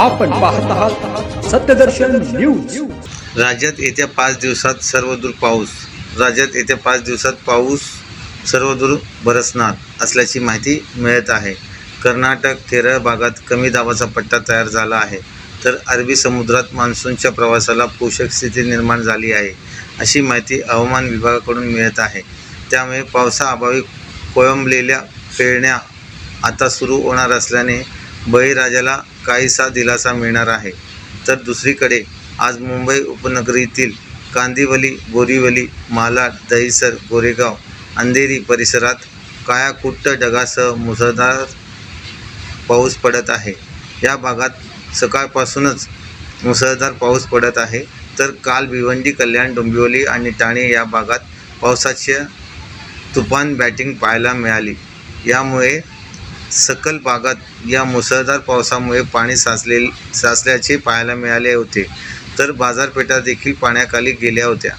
आपण पाहत आहात सत्यदर्शन न्यूज. राज्यात येत्या पाच दिवसात सर्वदूर पाऊस. राज्यात येत्या पाच दिवसात पाऊस सर्वदूर बरसणार असल्याची माहिती मिळत आहे. कर्नाटक केरळ भागात कमी दाबाचा पट्टा तयार झाला आहे. तर अरबी समुद्रात मान्सूनच्या प्रवासाला पोषक स्थिती निर्माण झाली आहे अशी माहिती हवामान विभागाकडून मिळत आहे. त्यामुळे पावसाअभावी कोळंबलेल्या पेरण्या आता सुरू होणार असल्याने बळीराजाला काहीसा दिलासा मिळणार आहे. तर दुसरीकडे आज मुंबई उपनगरीतील कांदिवली बोरीवली मालाड दहिसर गोरेगाव अंधेरी परिसरात कायाकुट्ट ढगासह मुसळधार पाऊस पडत आहे. या भागात सकाळपासूनच मुसळधार पाऊस पडत आहे. तर काल भिवंडी कल्याण डोंबिवली आणि ठाणे या भागात पावसाची तुफान बॅटिंग पाहायला मिळाली. यामुळे सकल भागात या मुसळधार पावसामुळे पाणी साचले साचल्याचे पाहायला मिळाले होते. तर बाजारपेठा देखील पाण्याखाली गेल्या होत्या.